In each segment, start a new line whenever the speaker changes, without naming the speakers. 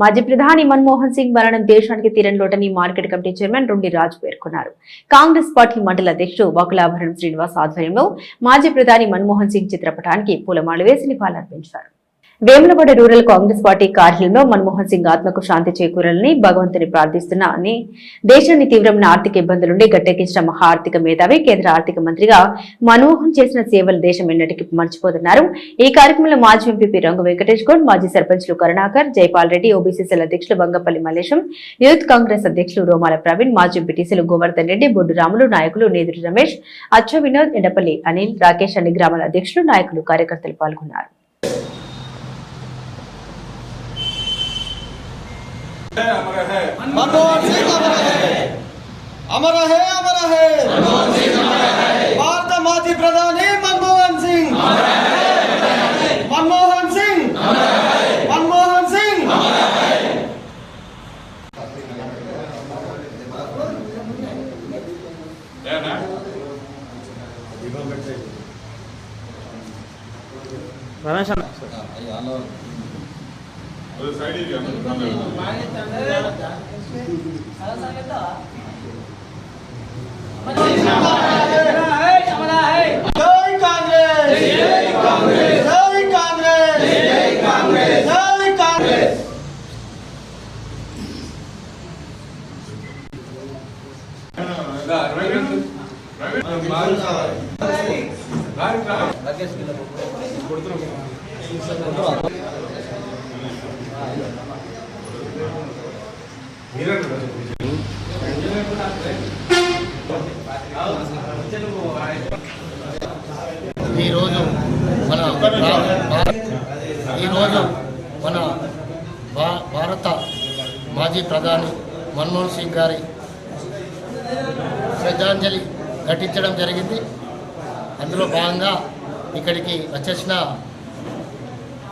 మాజీ ప్రధాని మన్మోహన్ సింగ్ మరణం దేశానికి తీరని లోటని మార్కెట్ కమిటీ చైర్మన్ రుండి రాజు పేర్కొన్నారు. కాంగ్రెస్ పార్టీ మండల అధ్యక్షుడు వాకులాభరణం శ్రీనివాస్ ఆధ్వర్యంలో మాజీ ప్రధాని మన్మోహన్ సింగ్ చిత్రపటానికి పూలమాల వేసి నివాళులర్పించారు. వేములవాడ రూరల్ కాంగ్రెస్ పార్టీ కార్యాలయంలో మన్మోహన్ సింగ్ ఆత్మకు శాంతి చేకూరాలని భగవంతుని ప్రార్థిస్తున్నా అని. దేశాన్ని తీవ్రమైన ఆర్థిక ఇబ్బందుల నుండి గట్టెక్కించిన మహా ఆర్థిక మేధావి కేంద్ర ఆర్థిక మంత్రిగా మన్మోహన్ చేసిన సేవలు దేశం ఎన్నటికీ మర్చిపోతున్నారు. ఈ కార్యక్రమంలో మాజీ ఎంపీ రంగు వెంకటేష్ గౌడ్ మాజీ సర్పంచ్లు కరుణాకర్ జైపాల్ రెడ్డి ఓబీసీసీల అధ్యక్షులు బంగపల్లి మల్లేశం యూత్ కాంగ్రెస్ అధ్యక్షులు రోమాల ప్రవీణ్ మాజీ ఎంపీటీసీలు గోవర్ధన్ రెడ్డి బొడ్డు రాములు నాయకులు నేదురు రమేష్ అచ్చ వినోద్ ఎండపల్లి అనిల్ రాకేష్ అన్ని గ్రామాల అధ్యక్షులు నాయకులు కార్యకర్తలు పాల్గొన్నారు.
मनमोहन सिंह अमर है अमर है अमर है भारत माजी प्रधानी मनमोहन सिंह मनमोहन सिंह मनमोहन सिंह जय కొడుతున్నాం
ఈరోజు మన ఈరోజు మన భా- భారత మాజీ ప్రధాని మన్మోహన్ సింగ్ గారి శ్రద్ధాంజలి ఘటించడం జరిగింది. అందులో భాగంగా ఇక్కడికి వచ్చేసిన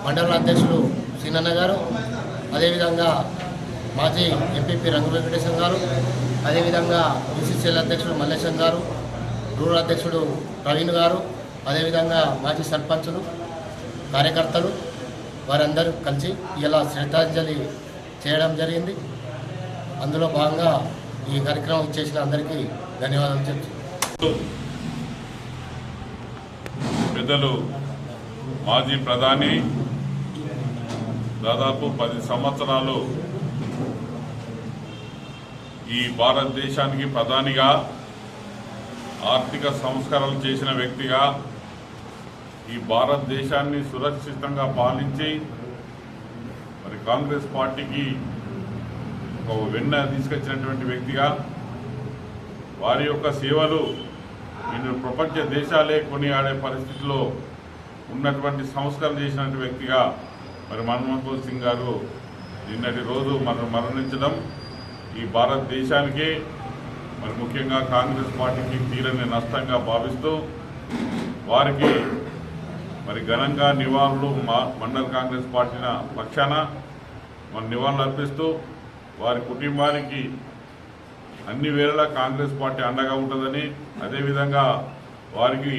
మండల అధ్యక్షులు సీనన్న గారు అదేవిధంగా మాజీ ఎంపీపీ రంగు వెంకటేశం గారు అదేవిధంగా బీసీసీఎల్ అధ్యక్షుడు మల్లేశం గారు రూరల్ అధ్యక్షుడు ప్రవీణ్ గారు అదేవిధంగా మాజీ సర్పంచులు కార్యకర్తలు వారందరూ కలిసి ఇలా శ్రద్ధాంజలి చేయడం జరిగింది. అందులో భాగంగా ఈ కార్యక్రమం ఇచ్చేసిన అందరికీ ధన్యవాదాలు చెప్తూ
పెద్దలు మాజీ ప్రధాని దాదాపు పది సంవత్సరాలు ఈ భారతదేశానికి ప్రధానిగా ఆర్థిక సంస్కరణలు చేసిన వ్యక్తిగా ఈ భారతదేశాన్ని సురక్షితంగా పాలించి మరి కాంగ్రెస్ పార్టీకి ఒక వెన్న తీసుకొచ్చినటువంటి వ్యక్తిగా వారి యొక్క సేవలు నేను ప్రపంచ దేశాలే కొనియాడే పరిస్థితిలో ఉన్నటువంటి సంస్కరణ చేసినటువంటి వ్యక్తిగా మరి మన్మోహన్ సింగ్ గారు నిన్నటి రోజు మనం మరణించడం ఈ భారతదేశానికే మరి ముఖ్యంగా కాంగ్రెస్ పార్టీకి తీరని నష్టంగా భావిస్తూ వారికి మరి ఘనంగా నివాళులు మా మండల కాంగ్రెస్ పార్టీ పక్షాన మన నివాళులు అర్పిస్తూ వారి కుటుంబానికి అన్ని వేళలా కాంగ్రెస్ పార్టీ అండగా ఉంటుందని అదేవిధంగా వారికి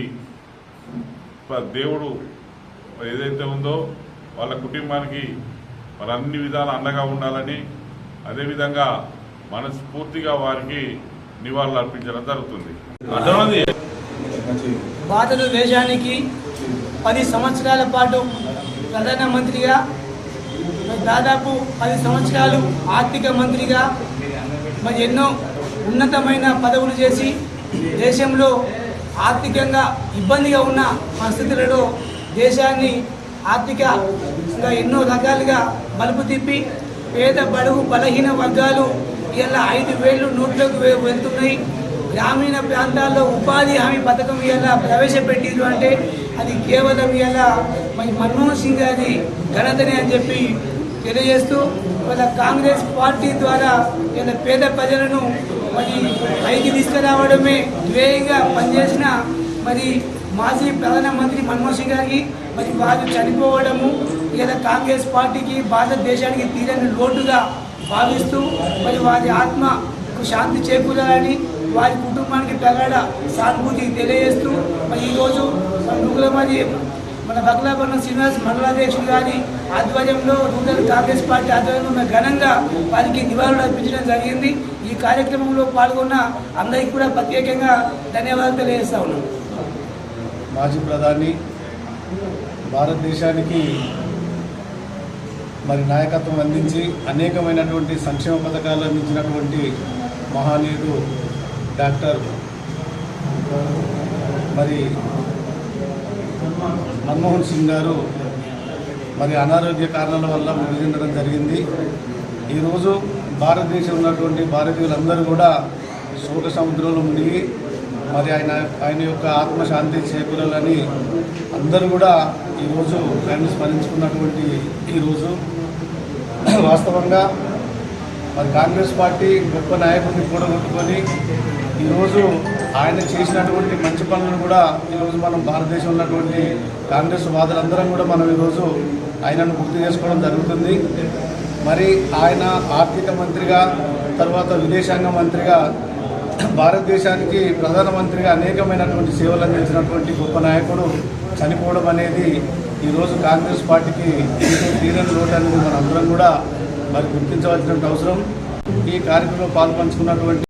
దేవుడు ఏదైతే ఉందో వాళ్ళ కుటుంబానికి వాళ్ళ అన్ని విధాలు అండగా ఉండాలని అదేవిధంగా మనస్ఫూర్తిగా వారికి నివాళులు అర్పించడం జరుగుతుంది. అర్థమైంది?
భారతదేశానికి పది సంవత్సరాల పాటు ప్రధానమంత్రిగా దాదాపు పది సంవత్సరాలు ఆర్థిక మంత్రిగా మరి ఎన్నో ఉన్నతమైన పదవులు చేసి దేశంలో ఆర్థికంగా ఇబ్బందిగా ఉన్న పరిస్థితులలో దేశాన్ని ఆర్థికంగా ఎన్నో రకాలుగా మలుపు తిప్పి పేద బడుగు బలహీన వర్గాలు ఇలా ఐదు వేలు నోట్లోకి వె- వెళ్తున్నాయి. గ్రామీణ ప్రాంతాల్లో ఉపాధి హామీ పథకం ఇలా ప్రవేశపెట్టిండ్రు అంటే అది కేవలం ఇలా మరి మన్మోహన్ సింగ్ గారి ఘనతనే అని చెప్పి తెలియజేస్తూ వాళ్ళ కాంగ్రెస్ పార్టీ ద్వారా ఇలా పేద ప్రజలను మరి పైకి తీసుకురావడమే ధ్యేయంగా పనిచేసిన మరి మాజీ ప్రధానమంత్రి మన్మోహన్ సింగ్ గారికి మరి వారు చనిపోవడము లేదా కాంగ్రెస్ పార్టీకి భారతదేశానికి తీరని లోటుగా భావిస్తూ మరి వారి ఆత్మకు శాంతి చేకూరాలని వారి కుటుంబానికి ప్రగాఢ సానుభూతి తెలియజేస్తూ మరి ఈరోజు నుగుల మరి మన బకులాభరణం శ్రీనివాస్ మండలాధ్యక్షుడు గారి ఆధ్వర్యంలో రూరల్ కాంగ్రెస్ పార్టీ ఆధ్వర్యంలో ఉన్న ఘనంగా వారికి నివాళులు అర్పించడం జరిగింది. ఈ కార్యక్రమంలో పాల్గొన్న అందరికీ కూడా ప్రత్యేకంగా ధన్యవాదాలు తెలియజేస్తా ఉన్నాం.
మాజీ ప్రధాని భారతదేశానికి మరి నాయకత్వం అందించి అనేకమైనటువంటి సంక్షేమ పథకాలు అందించినటువంటి మహానీయుడు డాక్టర్ మరి మన్మోహన్ సింగ్ గారు మరి అనారోగ్య కారణాల వల్ల మృతి చెందడం జరిగింది. ఈరోజు భారతదేశంలో ఉన్నటువంటి భారతీయులందరూ కూడా శోక సముద్రంలో మునిగి మరి ఆయన ఆయన యొక్క ఆత్మశాంతి చేకూరాలని అందరూ కూడా ఈరోజు ఆయన స్మరించుకున్నటువంటి ఈరోజు వాస్తవంగా మరి కాంగ్రెస్ పార్టీ గొప్ప నాయకుడిని కూడగొట్టుకొని ఈరోజు ఆయన చేసినటువంటి మంచి పనులను కూడా ఈరోజు మనం భారతదేశంలో ఉన్నటువంటి కాంగ్రెస్ వాదులందరం కూడా మనం ఈరోజు ఆయనను గుర్తు చేసుకోవడం జరుగుతుంది. మరి ఆయన ఆర్థిక మంత్రిగా తర్వాత విదేశాంగ మంత్రిగా భారతదేశానికి ప్రధానమంత్రిగా అనేకమైనటువంటి సేవలు అందించినటువంటి గొప్ప నాయకుడు చనిపోవడం అనేది ఈరోజు కాంగ్రెస్ పార్టీకి తీరని లోటు అనేది మనందరం కూడా మరి గుర్తించవలసిన అవసరం. ఈ కార్యక్రమంలో పాల్పంచుకున్నటువంటి